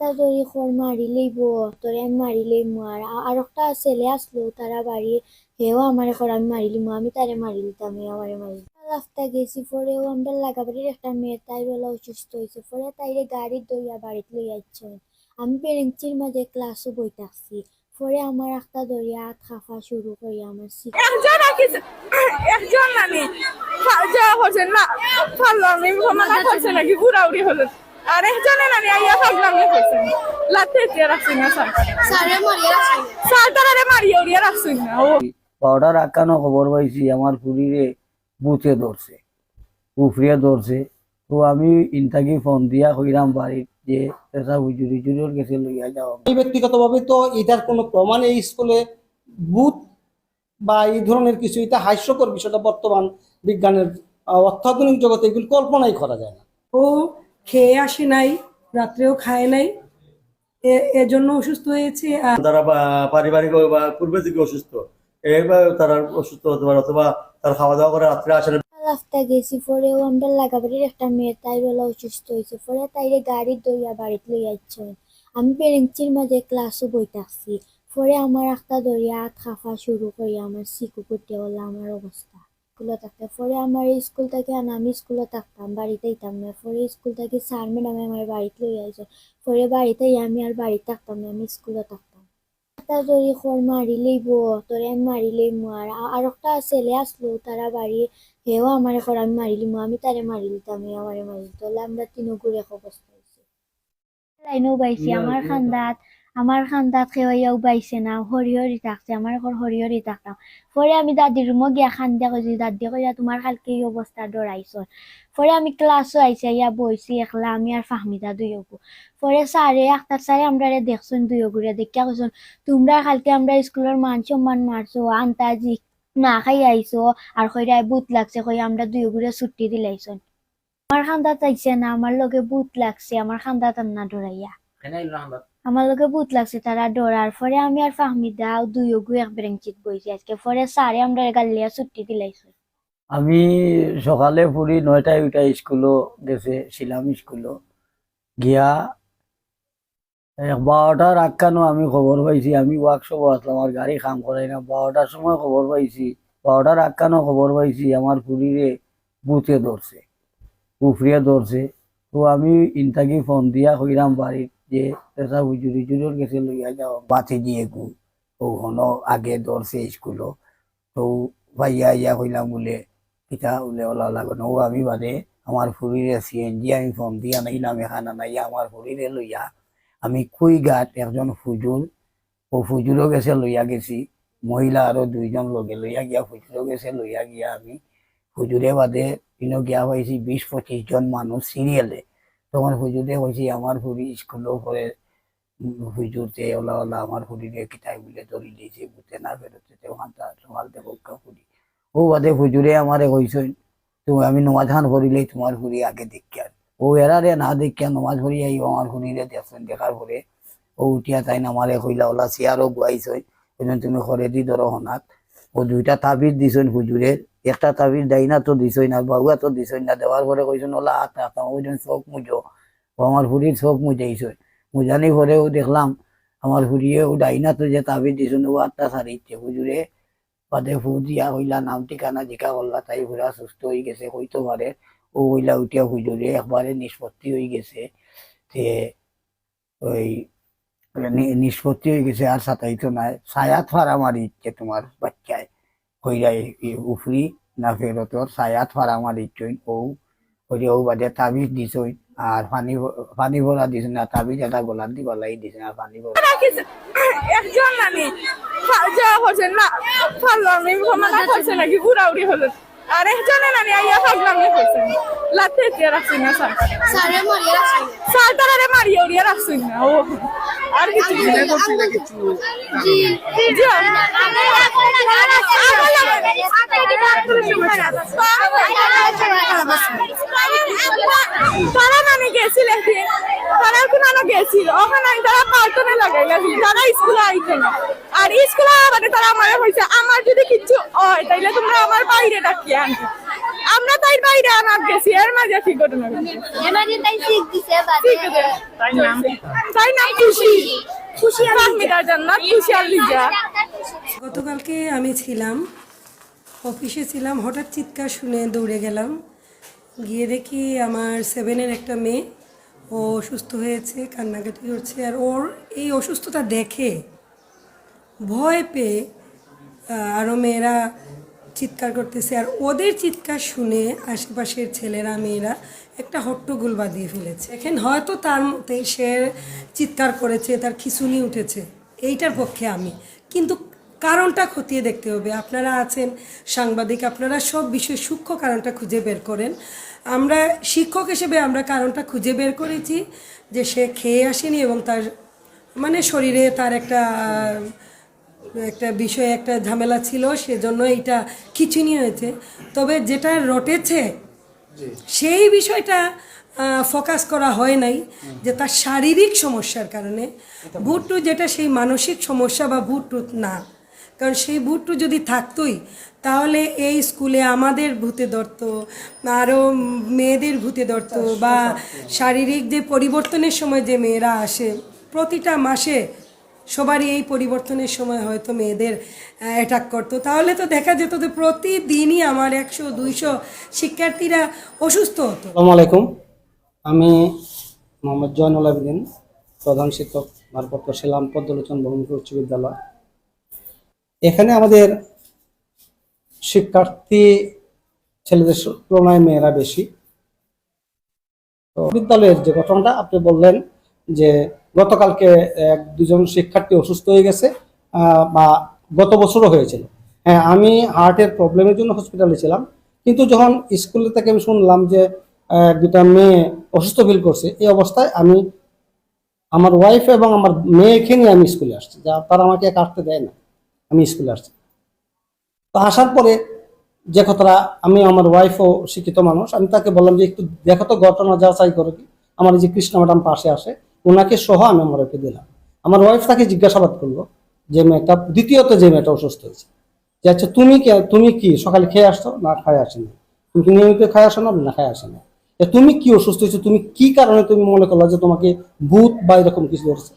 একটা তোরে আমি আর আর একটা ছেলে আসলো তারা বাড়ি হেও আমার খর আমি মারি লিম আমি তারে মারি লিতাম হে আমারে মারি রাস্তা গেছি পরেও আমরা লাগাবাড়ির একটা মেয়ে, তাই বেলা অসুস্থ হয়েছে পরে তাইরে গাড়ি দইয়া বাড়িতে লই যাচ্ছে আমি পেরেন্টসির মাঝে ক্লাসও বই থাকছি পরে আমার একটা দরিয়া খাফা শুরু করি আমার একজন একজন করছে না আমি নাকি আর একজনে নানি আইয়া লাতে রাখছি না স্যার। স্যারে মরিয়া রাখছি স্যার তারা মারিয়া উড়িয়া রাখছি না ও। পাউডার আকানো খবর পাইছি আমার পুরীরে বুথে ধরছে। উফরিয়া ধরছে। তো আমি ইনতাকি ফোন দিয়া কইরাম বাড়ির যে পেশা হুজুরি জুরির কাছে লইয়া যাও আমি ব্যক্তিগতভাবে তো এটার কোনো প্রমাণ এই স্কুলে বুথ বা এই ধরনের কিছু এটা হাস্যকর বিষয়টা বর্তমান বিজ্ঞানের অত্যাধুনিক জগতে এগুলো কল্পনাই করা যায় না। ও খেয়ে আসে নাই রাত্রেও খায় নাই। এ- এজন্য অসুস্থ হয়েছে তারা বা- পারিবারিক বা পূর্বে থেকে অসুস্থ এবার তারা অসুস্থ হতে পারে অথবা তার খাওয়া দাওয়া করে রাত্রে আসে না। রাস্তা গেছি আমরা লাগাবাড়ির একটা মেয়ে তাই বেলা অসুস্থ হয়েছে। পরে তাইরে গাড়ি দইয়া বাড়িতে লই যাচ্ছে আমি পেরেন্টসির মাঝে ক্লাসও বই থাকছি পরে আমার একটা দরিয়া হাত খাফা শুরু করি আমার শিকু করতে হলো আমার অবস্থা। স্কুলে থাকতে পরে আমার স্কুল থেকে আনা আমি স্কুলে থাকতাম বাড়িতে যেতাম না। পরে স্কুল থেকে স্যার ম্যাডামে আমার বাড়িতে লই আইছে পরে বাড়িতে আমি আর বাড়িতে থাকতাম না আমি স্কুলে থাকতাম। একটা দড়ি খর মারি লইব তোরে আমি মারি লইম আর আর একটা ছেলে আসলো তারা বাড়ি হেও আমার এখন আমি মারি লিম আমি তারে মারি লিতাম আমারে মারি লিত আমরা তিনও ঘুরে অবস্থা হয়েছে লাইনও বাইছি আমার খান্দাত আমার খান্দাত খেয়াও বাইছে না হরিহরি থাকছে আমার এখন হরিহরি থাকতাম পরে আমি দাদির রুমও গিয়া খান্দা কইছি দাদি কইয়া তোমার কালকে এই অবস্থা ডরাইছ পরে আমি ক্লাসও আইসা ইয়া বইছি একলা আমি আর ফাহমিদা দুই গু পরে স্যারে আখতার স্যারে আমরা দেখছেন দুই ঘুরে দেখিয়া কইছেন তোমরা কালকে আমরা স্কুলের মান সম্মান মারছো আন্তাজি না খাই আইছো আর কইরা বুত লাগছে কই আমরা দুই ঘুরে ছুটি দিলাইছন আমার খান্দা চাইছে না আমার লগে বুত লাগছে আমার খান্দা তার না ডরাইয়া আমার লগে বুত লাগছে, তারা ডরার পরে আমি আর ফাহমিদা দুই গু এক বেরেঞ্চিত বইছি। আজকে পরে স্যারে আমরা গালিয়া ছুটি দিলাইছন আমি সকালে পুরি নয়টায় উঠা স্কুলও গেছে ছিলাম স্কুলও গিয়া এক বারোটার আটকানো আমি খবর পাইছি, আমি ওয়ার্কশপ আসলাম আমার গাড়ি কাম করাই না। বারোটার সময় খবর পাইছি, বারোটার আটকানো খবর পাইছি, আমার পুরীরে বুথে ধরছে, উফরিয়া ধরছে। তো আমি ইনতাকি ফোন দিয়া কইরাম বাড়ির যে পেশা হুজুরি জুরির কাছে লইয়া যাও, বাতি দিয়ে গু। ও হনো আগে ধরছে স্কুলও। তো ভাইয়া ইয়া কইলাম বলে কিতা বলে, ওলা লাগানো। ও আমি বাদে আমার ফুরিরে সিএনজি আমি ফোন দিয়া নাইলাম এখানে নাইয়া আমার ফুরিরে লইয়া আমি কুই গাত একজন ফুজুল ও ফুজুলও গেছে লইয়া গেছি। মহিলা আরও দুইজন লগে লইয়া গিয়া ফুজুলও গেছে লইয়া গিয়া আমি ফুজুরে বাদে ইনো গিয়া পাইছি, বিশ পঁচিশ জন মানুষ সিরিয়ালে তখন হুজুরে কইছি আমার ফুরি স্কুলও করে হুজুরতে ওলা ওলা আমার ফুরিরে কিতাই বলে ধরি দিয়েছে বুঝতে না ফেরতে ওখান সকাল থেকে ফুরি ও বাদে হুজুরে আমারে কইছেন তুমি আমি নমাজ খান পড়িলেই তোমার ফুরি আগে দেখিয়া ও এরারে না দেখিয়া নমাজ পড়ি আই আমার ফুরিরে দেখছেন, দেখার পরে ও উঠিয়া তাই আমারে কইলা, ওলা চেয়ারও গুয়াইছই তুমি ঘরে দি ধরো, হনাত। ও দুইটা তাবিজ দিছেন হুজুরের একটা তাবিজ দাইনা তো দিছই না বাবুয়া তো দিছই না, দেওয়ার পরে কইছেন, ওলা হাত রাখতাম ওইজন চোখ মুজো। আমার ফুরির চোখ মুজাইছই। মুজানি পরেও দেখলাম, আমার ফুরিয়ে ও ডাইনা তো যে তাবিজ দিছেন, ও আটটা সারিচ্ছে হুজুরে বাদে ফু দিয়া হইলা নাম ঠিকানা জিকা করলা, তাই ঘুরা সুস্থ হয়ে গেছে হইতে পারে ও হইলা উঠিয়া হুজুরে একবারে নিষ্পত্তি হয়ে গেছে যে, ওই নিষ্পত্তি হয়ে গেছে, আর সাতাইতো নাই। ছায়াত ফাড়া মারি তোমার বাচ্চায় হইয়া উফরি না ফেরতর ছায়াত ফাড়া মারি ইচ্ছই ও হইলে ও বাদে তাবিজ দিছই আর পানি পানি ভরা দিছ না তাবিজ এটা গোলার দি গলাই দিছে না পানি ভরা একজন নানি। যাওয়া করছে না পারলাম আমি মানা করছে নাকি? বুড়া উড়ি হলো আর একজনে নানি আইয়া পাগলামি করছে লাতে দিয়ে রাখছি না স্যার স্যারে মরিয়া রাখছি স্যার তারা মারিয়া উড়িয়া রাখছি না ও আর কিছু না। তারা গেছিল তারা কোনো গেছিল ওখানে তারা কার্টুনে লাগাই গেছিল তারা স্কুলে না আর স্কুলে মানে তারা আমার হয়েছে আমার যদি কিছু হয় তাইলে তোমরা আমার বাইরে ডাকিয়ে আনবে আমরা তাই বাইরে আনার গেছি এর মাঝে কি ঘটনা তাই শিখ দিছে তাই নাম? তাই নাম খুশি। খুশি জান্নাত খুশি আর লিজা। গতকালকে আমি ছিলাম অফিসে ছিলাম হঠাৎ চিৎকার শুনে দৌড়ে গেলাম। গিয়ে দেখি আমার সেভেনের একটা মেয়ে ও অসুস্থ হয়েছে কান্নাকাটি করছে আর ওর এই অসুস্থতা দেখে ভয় পেয়ে আরও মেয়েরা চিৎকার করতেছে আর ওদের চিৎকার শুনে আশেপাশের ছেলেরা, মেয়েরা একটা হট্টগোল বাঁধিয়ে ফেলেছে। এখন হয়তো তার মতে সে চিৎকার করেছে, তার খিচুনি উঠেছে, এইটার পক্ষে আমি। কিন্তু কারণটা খতিয়ে দেখতে হবে। আপনারা আছেন সাংবাদিক, আপনারা সব বিষয়ে সূক্ষ্ম কারণটা খুঁজে বের করেন। আমরা শিক্ষক হিসেবে আমরা কারণটা খুঁজে বের করেছি যে সে খেয়ে আসেনি এবং তার মানে শরীরে তার একটা একটা বিষয়ে একটা ঝামেলা ছিল সেজন্য এইটা খিচুনি হয়েছে। তবে যেটা রটেছে সেই বিষয়টা ফোকাস করা হয় নাই যে তার শারীরিক সমস্যার কারণে। ভুট্টু যেটা সেই মানসিক সমস্যা বা ভুট্টু না। কারণ সেই ভুট্টু যদি থাকতোই তাহলে এই স্কুলে আমাদের ভূতে ধরত আরও মেয়েদের ভূতে ধরত বা শারীরিক যে পরিবর্তনের সময় যে মেয়েরা আসে প্রতিটা মাসে সবারই এই পরিবর্তনের সময় হয়তো মেয়েদের অ্যাটাক করতো। তাহলে তো দেখা যেত যে প্রতিদিনই আমার একশো, দুইশো শিক্ষার্থীরা অসুস্থ হতো। আসসালামু আলাইকুম। আমি মোহাম্মদ জয়নুল আবেদিন, প্রধান শিক্ষক ভারপ্রাপ্ত শিলাম পদ্মলোচন বহুমুখী উচ্চ বিদ্যালয়। এখানে আমাদের শিক্ষার্থী ছেলেদের তুলনায় মেয়েরা বেশি। তো বিদ্যালয়ের যে ঘটনাটা আপনি বললেন যে গতকালকে এক দুজন শিক্ষার্থী অসুস্থ হয়ে গেছে বা গত বছরও হয়েছিল। হ্যাঁ আমি হার্টের প্রবলেমের জন্য হসপিটালে ছিলাম, কিন্তু যখন স্কুলে থেকে আমি শুনলাম যে দুটা মেয়ে অসুস্থ ফিল করছে, এই অবস্থায় আমি আমার ওয়াইফ এবং আমার মেয়েকে নিয়ে আমি স্কুলে আসছি, যা তারা আমাকে কাটতে দেয় না, আমি স্কুলে আসছি। তো আসার পরে যে কথাটা, আমি আমার ওয়াইফও শিক্ষিত মানুষ, আমি তাকে বললাম যে, একটু দেখো তো ঘটনা, যাচাই করো কি? আমার এই যে কৃষ্ণ ম্যাডাম পাশে আসে ওনাকে সহ আমি আমার ওকে দিলাম। আমার ওয়াইফ তাকে জিজ্ঞাসাবাদ করল যে, মেয়েটা, দ্বিতীয়ত যে মেয়েটা অসুস্থ হয়েছে। যে আচ্ছা তুমি কে, তুমি কি? সকালে খেয়ে আসছো? না, খায় আসেনি। তুমি কি নিয়মিত খায় আসো না? না, খায় আসে না তুমি কি অসুস্থ হয়েছো? তুমি কি কারণে তুমি মনে করল যে তোমাকে ভূত বা এরকম কিছু ধরছে?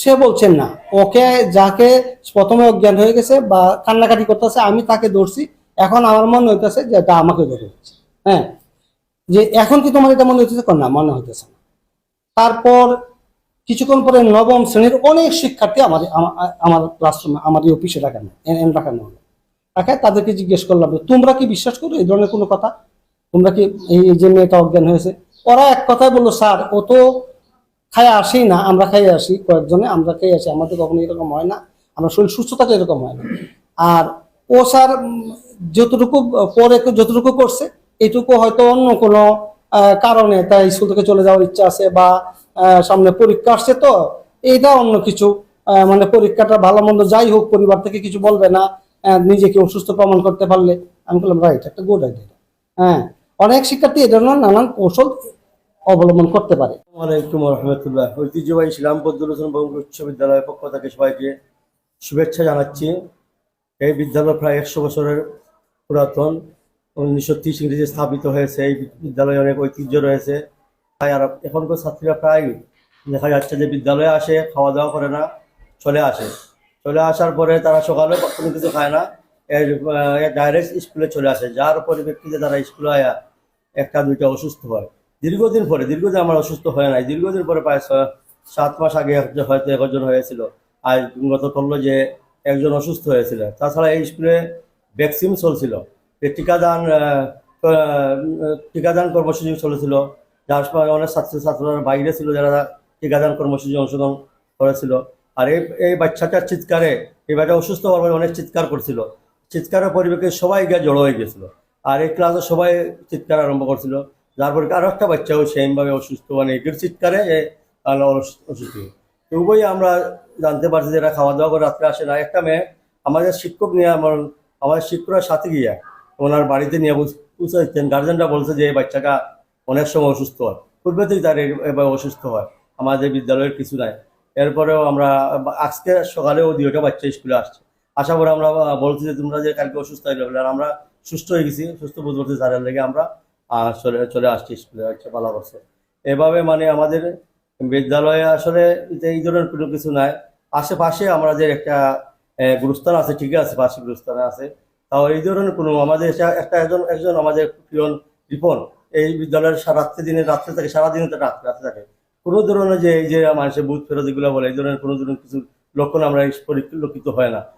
সে বলছেন না, ওকে যাকে প্রথমে অজ্ঞান হয়ে গেছে বা কান্নাকাটি করতেছে, আমি তাকে ধরছি। এখন আমার মনে হইতেছে যে, এটা আমাকে ধরে হ্যাঁ? যে, এখন কি তোমার এটা মনে হইতেছে? না, মনে হইতেছে না। তারপর কিছুক্ষণ পরে নবম শ্রেণির অনেক শিক্ষার্থী আমার আমা- আমার ক্লাসরুমে আমার এই অফিসে ডাকানো এন ডাকানো হলো তাকায় তাদেরকে জিজ্ঞেস করলাম তোমরা কি বিশ্বাস করো এই ধরনের কোনো কথা? তোমরা কি এই যে মেয়েটা অজ্ঞান হয়েছে? ওরা এক কথাই বলল, স্যার, ও তো খাই আসি না, আমরা খাই আসি, কয়েকজনে আমরা খেয়ে আসি, আমাদের কখনো এরকম হয় না, আমরা শরীর সুস্থ থাকে এরকম হয় না। আর ও স্যার যতটুকু, পরে যতটুকু করছে, এটুকু হয়তো অন্য কোনো কারণে তাই স্কুল থেকে চলে যাওয়ার ইচ্ছা আছে বা সামনে পরীক্ষা আসছে তো, এইটা অন্য কিছু। মানে পরীক্ষাটা ভালো মন্দ যাই হোক, পরিবার থেকে কিছু বলবে না নিজেকে অসুস্থ প্রমাণ করতে পারলে। আমি বললাম রাইট একটা গুড আইডিয়া হ্যাঁ অনেক শিক্ষার্থী এ ধরনের নানান কৌশল অবলম্বন করতে পারে। ঐতিহ্যবাহী শিলাম পদ্মলোচন বহুমুখী উচ্চ বিদ্যালয়ের পক্ষ থেকে সবাইকে শুভেচ্ছা জানাচ্ছি। এই বিদ্যালয় প্রায় একশো বছরের পুরাতন। উনিশশো ত্রিশ ইংরেজি স্থাপিত হয়েছে, এই বিদ্যালয়ে অনেক ঐতিহ্য রয়েছে। তাই আর এখনকার ছাত্রীরা প্রায় দেখা যাচ্ছে যে বিদ্যালয়ে আসে খাওয়া দাওয়া করে না, চলে আসে। চলে আসার পরে তারা সকালে কোনো কিছু খায় না, এর ডাইরেক্ট স্কুলে চলে আসে, যার পরিপ্রেক্ষিতে তারা স্কুলে আয়া একটা দুইটা অসুস্থ হয়। দীর্ঘদিন পরে, দীর্ঘদিন আমার অসুস্থ হয় নাই, দীর্ঘদিন পরে প্রায় সাত মাস আগে হয়তো একজন হয়েছিল, আর গত করল যে একজন অসুস্থ হয়েছিল। তাছাড়া এই স্কুলে ভ্যাকসিন চলছিল। টিকাদান টিকাদান কর্মসূচি চলেছিল, যার সময় অনেক ছাত্র ছাত্ররা বাইরে ছিল যারা টিকাদান কর্মসূচি অংশগ্রহণ করেছিল। আর এই এই বাচ্চাটার চিৎকারে, এই বাচ্চা অসুস্থ হওয়ার অনেক চিৎকার করছিল। চিৎকারের পরিবেশে সবাই গিয়ে জড়ো হয়ে গেছিল আর এই ক্লাসে সবাই চিৎকার আরম্ভ করছিল। যার পরে আরও একটা বাচ্চাও সেমভাবে অসুস্থ মানে এটির চিৎকারে অসুস্থ। তো উভয়ই আমরা জানতে পারছি যে এরা খাওয়া দাওয়া করে রাত্রে আসে না। একটা মেয়ে, আমাদের শিক্ষক নিয়ে আমার, আমাদের শিক্ষকরা সাথে গিয়ে ওনার বাড়িতে নিয়ে পৌঁছাচ্ছেন গার্জেনরা বলছে যে এই বাচ্চাটা অনেক সময় অসুস্থ হয়। পূর্বে থেকেই তার এবার অসুস্থ হয়। আমাদের বিদ্যালয়ের কিছু নাই। এরপরেও আমরা আজকে সকালেও দুইটা বাচ্চা স্কুলে আসছে। আশা করি আমরা বলছি যে তোমরা যে কালকে অসুস্থ হয়ে আর আমরা সুস্থ হয়ে গেছি, সুস্থ বোধ করতে যার লেগে আমরা চলে চলে আসছি স্কুলে আচ্ছা ভালো করছে এভাবে মানে আমাদের বিদ্যালয়ে আসলে এই ধরনের কোনো কিছু নাই। আশেপাশে আমাদের একটা গুরুস্থান আছে ঠিক আছে পাশে গুরুস্থানে আছে। তাও এই ধরনের কোনো আমাদের একটা- একজন একজন আমাদের পিয়ন রিপন, এই বিদ্যালয়ের রাত্রে দিনে, রাত্রে থাকে, সারাদিনে তো রাত্রে রাত্রে থাকে। কোনো ধরনের যে এই যে মানুষের বুথ ফেরত এগুলো বলে, এই ধরনের কোনো ধরনের কিছু লক্ষণ আমরা পরিলক্ষিত হয় না।